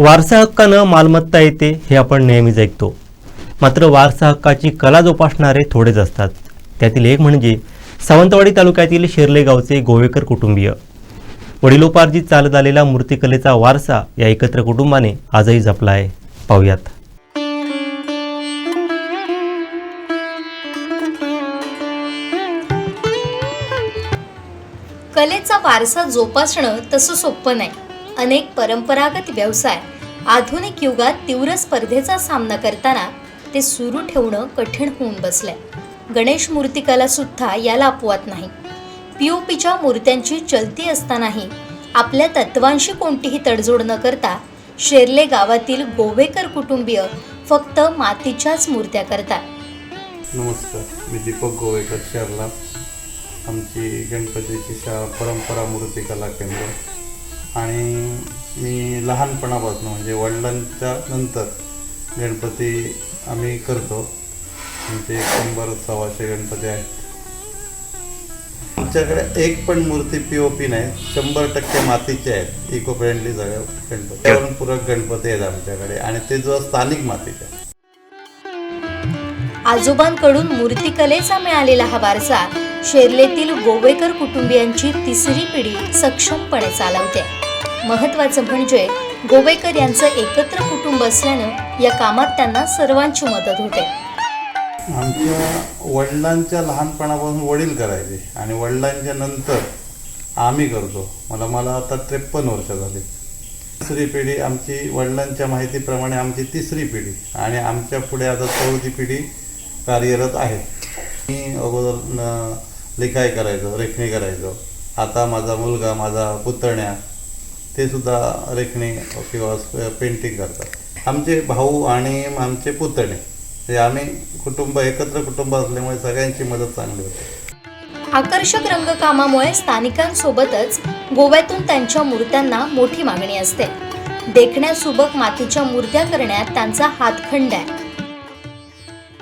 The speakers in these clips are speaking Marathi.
वारसा हक्कानं मालमत्ता येते हे आपण नेहमीच ऐकतो. मात्र वारसा हक्काची कला जोपासणारे थोडेच असतात. त्यातील एक म्हणजे सावंतवाडी तालुक्यातील शेर्ले गावचे गोवेकर कुटुंबीय. वडिलोपार्जित चालत आलेला मूर्तिकलेचा वारसा या एकत्र कुटुंबाने आजही जपला आहे. पाहूयात. कलेचा वारसा जोपासणं तसं सोपं नाही. अनेक परंपरागत व्यवसाय आधुनिक युगात तीव्र स्पर्धेचा सामना करताना ते सुरू ठेवणं कठीण होऊन बसलंय. गणेश मूर्तिकला सुद्धा याला अपवाद नाही. पीओपीच्या मूर्त्यांची चलती असतानाही आपल्या तत्वांशी कोणतीही तडजोड न करता शेर्ले गावातील गोवेकर कुटुंबीय फक्त मातीच्याच मूर्त्या करतात. नमस्कार मी दीपक गोवेकर शेरला. आमची गणपतीची शाळा परंपरा मूर्तिकला केंद्र. आणि मी लहानपणापासून म्हणजे वडिलांच्या नंतर गणपती आम्ही करतो. आमचे शंभर सव्वाशे गणपती आहेत. आमच्याकडे एक पण मूर्ती पी ओ पी नाही शंभर टक्के मातीचे आहेत. इको फ्रेंडली सगळ्या गणपती. पूरक गणपती आहेत आमच्याकडे आणि ते जो स्थानिक मातीचे आहेत. आजोबांकडून मूर्तिकलेचा मिळालेला हा वारसा शेर्लेतील गोवेकर कुटुंबियांची तिसरी पिढी सक्षमपणे चालवते. महत्वाचं म्हणजे गोवेकर यांचं एकत्र कुटुंब असल्यानं या कामात त्यांना सर्वांची मदत होते. आमच्या वडिलांच्या लहानपणापासून वडील करायचे आणि वडिलांच्या नंतर आम्ही करतो. मला मला आता त्रेपन्न वर्ष झाली. तिसरी पिढी आमची वडिलांच्या माहितीप्रमाणे आमची तिसरी पिढी आणि आमच्या पुढे आता चौथी पिढी कार्यरत आहे. मी अगोदर लिखाई करायचो रेखणी करायचो. आता माझा मुलगा माझा पुतण्या ते सुद्धा रेखणी किंवा पेंटिंग करतात. आमचे भाऊ आणि आमचे पुतणे हे आम्ही कुटुंब एकत्र कुटुंब असल्यामुळे सगळ्यांची मदत चांगली होते. आकर्षक रंगकामामुळे स्थानिकांसोबतच गोव्यातून त्यांच्या मूर्त्यांना मोठी मागणी असते. देखण्यासोबत मातीच्या मूर्त्या करण्यात त्यांचा हातखंड आहे.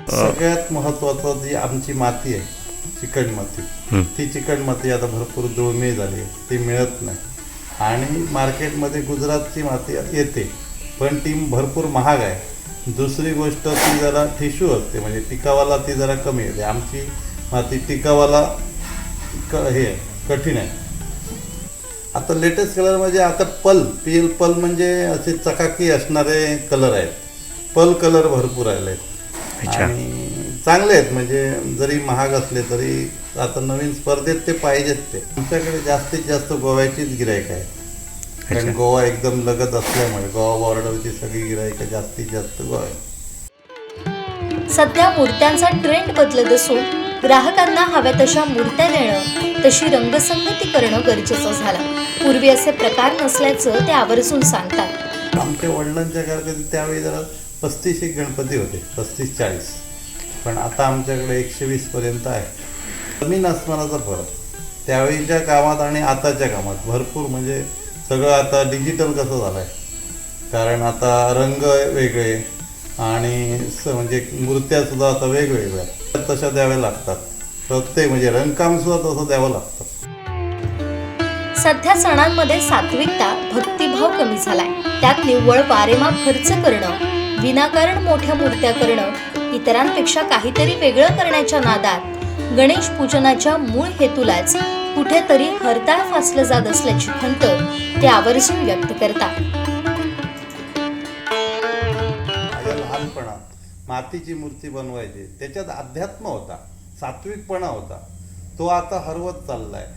सगळ्यात महत्वाचं जी आमची माती आहे चिकण माती. ती चिकण माती आता भरपूर दुर्मिळ झाली. ती मिळत नाही. आणि मार्केटमध्ये गुजरातची माती येते. पण ती भरपूर महाग आहे. दुसरी गोष्ट ती जरा ठिशू असते. म्हणजे टिकावाला ती जरा कमी येते. आमची माती टिकावाला क हे आहे, कठीण आहे. आता लेटेस्ट कलर म्हणजे आता पल. पी एल पल म्हणजे असे चकाकी असणारे कलर आहेत. पल कलर भरपूर आले आहेत आणि चांगले आहेत. म्हणजे जरी महाग असले तरी आता नवीन स्पर्धेत ते पाहिजेत ते. आमच्याकडे जास्तीत जास्त गोव्याचीच गिरायक आहे कारण गोवा एकदम लगत असल्यामुळे गोवा बॉर्डरची सगळी गिरायक जास्तीत जास्त गोवा सध्या मूर्त्यांचा ट्रेंड बदलत असून ग्राहकांना हव्या तशा मूर्त्या देणं तशी रंगसंगती करणं गरजेचं झालं. पूर्वी असे प्रकार नसल्याचं ते आवर्जून सांगतात. आमच्या वडिलांच्या कारकिर्दीत त्यावेळी जरा पस्तीस एक गणपती होते पस्तीस चाळीस. पण आता आमच्याकडे एकशे वीस पर्यंत आहे. जमीन आसमानाचा फरक. त्यावेळीच्या कामात आणि आताच्या कामात भरपूर म्हणजे सगळं आता डिजिटल कसं झालं आहे कारण आता रंग वेगळे आणि स म्हणजे मूर्त्यासुद्धा आता वेगवेगळ्या. तशा द्याव्या लागतात. प्रत्येक म्हणजे रंगकामसुद्धा तसं द्यावं लागतं. सध्या सणांमध्ये सात्विकता भक्तिभाव कमी झालाय. त्यात निव्वळ वारेमा खर्च करणं विनाकारण मोठ्या मूर्त्या करणं इतरांपेक्षा काहीतरी वेगळं करण्याच्या नादात. गणेश पूजनाच्या मूळ हेतूलाच कुठेतरी हरताळ फासलं जात असल्याची खंत ते आवर्जून व्यक्त करतात. माझ्या लहानपणात मातीची मूर्ती बनवायची. त्याच्यात अध्यात्म होता सात्विकपणा होता. तो आता हरवत चाललाय.